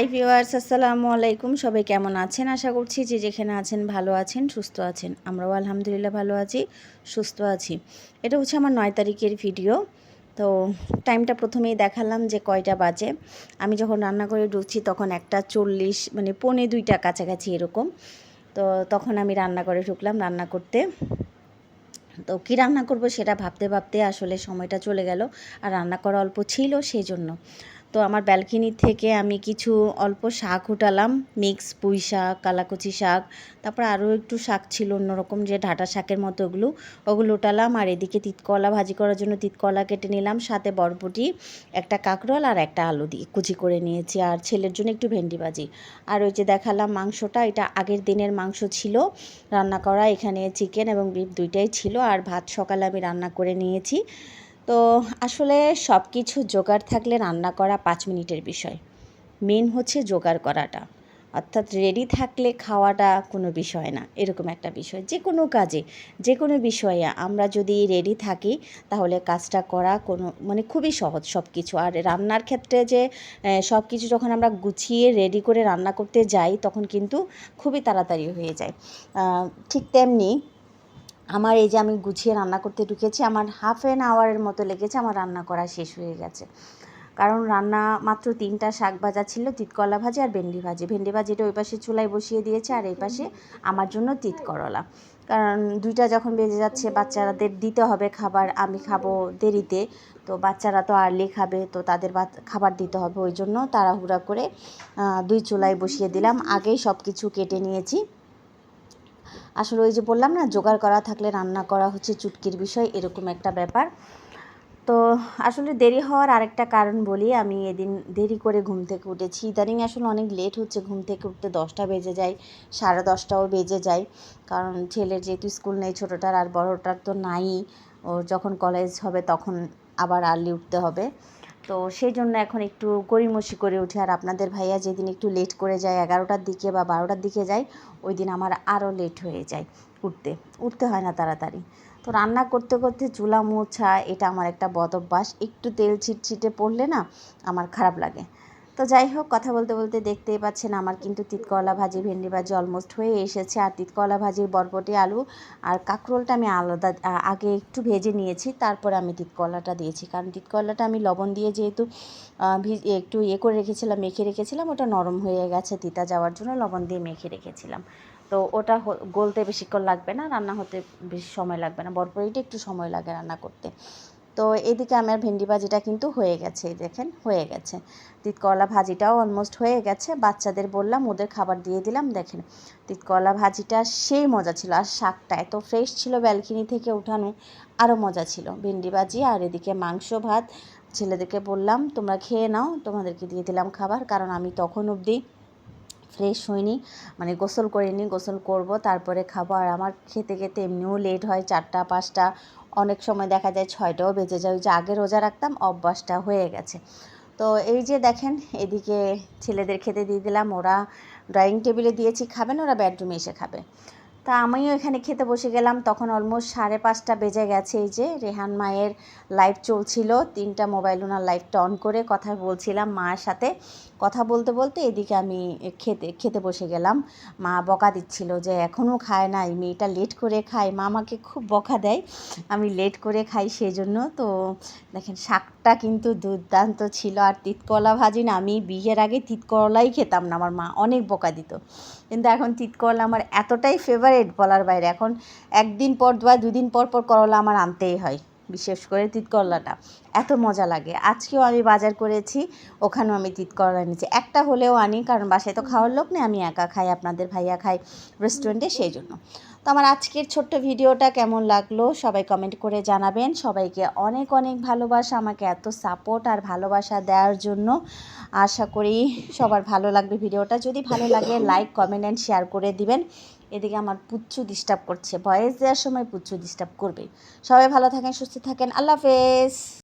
Hi viewers, আসসালামু আলাইকুম। সবাই কেমন আছেন? আশা করছি যে যেখানে আছেন ভালো আছেন, সুস্থ আছেন। আমরাও আলহামদুলিল্লাহ ভালো আছি, সুস্থ আছি। এটা হচ্ছে আমার নয় তারিখের ভিডিও। তো টাইমটা প্রথমেই দেখালাম যে কয়টা বাজে। আমি যখন রান্না করে ঢুকছি তখন একটা চল্লিশ মানে পৌনে দুইটা কাছাকাছি এরকম। তো তখন আমি রান্না করে ঢুকলাম রান্না করতে। তো কী রান্না করব সেটা ভাবতে ভাবতে আসলে সময়টা চলে গেল। আর রান্না করা অল্প ছিল, সেই জন্য। তো আমার ব্যালকনি থেকে আমি কিছু অল্প শাক উঠালাম। মিক্স পুঁই শাক, কালাকুচি শাক, তারপর আরও একটু শাক ছিল অন্যরকম যে ডাঁটা শাকের মতো ওগুলো। ওগুলো উঠালাম আর এদিকে তিতকলা ভাজি করার জন্য তিতকলা কেটে নিলাম, সাথে বরবটি, একটা কাঁকরোল আর একটা আলু দিয়ে কুচি করে নিয়েছি আর ছেলের জন্য একটু ভেন্ডি ভাজি। আর ওই যে দেখালাম মাংসটা, এটা আগের দিনের মাংস ছিল। রান্না করা এখানে চিকেন এবং বিফ দুইটাই ছিল আর ভাত সকালে আমি রান্না করে নিয়েছি। তো আসলে সব কিছু জোগাড় থাকলে রান্না করা পাঁচ মিনিটের বিষয়। মেন হচ্ছে জোগাড় করাটা। অর্থাৎ রেডি থাকলে খাওয়াটা কোনো বিষয় না, এরকম একটা বিষয়। যে কোনো কাজে, যে কোনো বিষয়ে আমরা যদি রেডি থাকি, তাহলে কাজটা করা কোনো মানে খুবই সহজ সব কিছু আর রান্নার ক্ষেত্রে যে সব কিছু যখন আমরা গুছিয়ে রেডি করে রান্না করতে যাই, তখন কিন্তু খুবই তাড়াতাড়ি হয়ে যায়। ঠিক তেমনি আমার এই যে আমি গুছিয়ে রান্না করতে ঢুকেছি, আমার হাফ অ্যান আওয়ারের মতো লেগেছে আমার রান্না করা শেষ হয়ে গেছে। কারণ রান্না মাত্র তিনটা শাক ভাজা ছিল, তিতকলা ভাজি আর ভেন্ডি ভাজি। ভেন্ডি ভাজিটা ওই পাশে চুলায় বসিয়ে দিয়েছে আর এই পাশে আমার জন্য তিত করলা কারণ দুইটা যখন বেজে যাচ্ছে বাচ্চারাদের দিতে হবে খাবার, আমি খাব দেরিতে, তো বাচ্চারা তো আর্লি খাবে, তো তাদের খাবার দিতে হবে। ওই জন্য তাড়াহুড়া করে দুই চুলায় বসিয়ে দিলাম। আগেই সব কিছু কেটে নিয়েছি। আসলে ওই যে বললাম না, জোগাড় করা থাকলে রান্না করা হচ্ছে চুটকির বিষয়, এরকম একটা ব্যাপার। তো আসলে দেরি হওয়ার আরেকটা কারণ বলি, আমি এদিন দেরি করে ঘুম থেকে উঠেছি। ইদানিং আসলে অনেক লেট হচ্ছে, ঘুম থেকে উঠতে দশটা বেজে যায়, সাড়ে দশটাও বেজে যায়। কারণ ছেলের যেহেতু স্কুল নেই, ছোটোটার আর বড়োটার তো নাই। ও যখন কলেজ হবে তখন আবার আর্লি উঠতে হবে। তো সেই জন্য এখন একটু গড়িমসি করে উঠে। আর আপনাদের ভাইয়া যেদিন একটু লেট করে যায়, এগারোটার দিকে বা বারোটার দিকে যায়, ওই দিন আমার আরও লেট হয়ে যায় উঠতে। উঠতে হয় না তাড়াতাড়ি। তো রান্না করতে করতে চুলা মোছা এটা আমার একটা বদ অভ্যাস। একটু তেল ছিটছিটে পড়লে না আমার খারাপ লাগে। তো যাই হোক, কথা বলতে বলতে দেখতেই পাচ্ছেন আমার কিন্তু তিতকলা ভাজি, ভেন্ডি ভাজি অলমোস্ট হয়ে এসেছে। আর তিতকলা ভাজির বরবটি, আলু আর কাঁকরোলটা আমি আলাদা আগে একটু ভেজে নিয়েছি, তারপরে আমি তিতকলাটা দিয়েছি। কারণ তিতকলাটা আমি লবণ দিয়ে যেহেতু একটু ইয়ে করে রেখেছিলাম, মেখে রেখেছিলাম, ওটা নরম হয়ে গেছে তিতা যাওয়ার জন্য, লবণ দিয়ে মেখে রেখেছিলাম। তো ওটা গলতে বেশিক্ষণ লাগবে না, রান্না হতে বেশি সময় লাগবে না, বরবটিটা একটু সময় লাগে রান্না করতে। তো এদিকে আমার ভেন্ডি ভাজিটা কিন্তু হয়ে গেছে দেখেন, হয়ে গেছে। তিতকলা ভাজিটাও অলমোস্ট হয়ে গেছে। বাচ্চাদের বললাম, ওদের খাবার দিয়ে দিলাম, দেখেন। তিতকলা ভাজিটা সেই মজা ছিল, আর শাকটা এত ফ্রেশ ছিল ব্যালকিনি থেকে উঠানো আরও মজা ছিল। ভেন্ডি ভাজি আর এদিকে মাংস ভাত, ছেলেদেরকে বললাম, তোমরা খেয়ে নাও, তোমাদেরকে দিয়ে দিলাম খাবার। কারণ আমি তখন অবধি ফ্রেশ হইনি মানে গোসল করিনি, গোসল করব, তারপরে খাব। আর আমার খেতে খেতে এমনিও লেট হয়, চারটা, পাঁচটা অনেক সময় দেখা যায় ছয়টাও বেজে যায়। ওই যে আগে রোজা রাখতাম, অভ্যাসটা হয়ে গেছে। তো এই যে দেখেন, এদিকে ছেলেদের খেতে দিয়ে দিলাম। ওরা ড্রয়িং টেবিলে দিয়েছি খাবেন ওরা বেডরুমে এসে খাবে। তা আমিও এখানে খেতে বসে গেলাম। তখন অলমোস্ট সাড়ে পাঁচটা বেজে গেছে। এই যে রেহান মায়ের লাইভ চলছিল। তিনটা মোবাইল ওনার লাইভটা অন করে কথা বলছিলাম মায়ের সাথে। কথা বলতে বলতে এদিকে আমি খেতে খেতে বসে গেলাম। মা বকা দিচ্ছিল যে এখনও খায় না। এই মেয়েটা লেট করে খায়। মা আমাকে খুব বকা দেয়। আমি লেট করে খাই সেই জন্য তো দেখেন শাকটা কিন্তু দুর্দান্ত ছিল। আর তিতকলা ভাজি না, আমি বিয়ের আগে তিতকলাই খেতাম না। আমার মা অনেক বকা দিত। কিন্তু এখন তিতকলা আমার এতটাই ফেভারেট বলার বাইরে। এখন একদিন পর বা দুদিন পর পর করলা আমার আনতেই হয়, বিশেষ করে তিতকরলাটা। এত মজা লাগে। আজকেও আমি বাজার করেছি, ওখানেও আমি তিতকরলা এনেছি। একটা হলেও আনি, কারণ বাসায় তো খাওয়ার লোক নেই, আমি একা খাই, আপনাদের ভাইয়া খাই রেস্টুরেন্টে সেই জন্য। তো আমার আজকের ছোট্ট ভিডিওটা কেমন লাগল, সবাই কমেন্ট করে জানাবেন। সবাইকে অনেক অনেক ভালোবাসা, আমাকে এত সাপোর্ট আর ভালোবাসা দেওয়ার জন্য। আশা করি সবার ভালো লাগবে ভিডিওটা। যদি ভালো লাগে লাইক কমেন্ট অ্যান্ড শেয়ার করে দিবেন। এদিকে আমার পুচ্ছু ডিস্টার্ব করছে। ভয়েস দেওয়ার সময় পুচ্ছু ডিস্টার্ব করবে। সবাই ভালো থাকেন, সুস্থ থাকেন। আল্লাহ হাফেজ।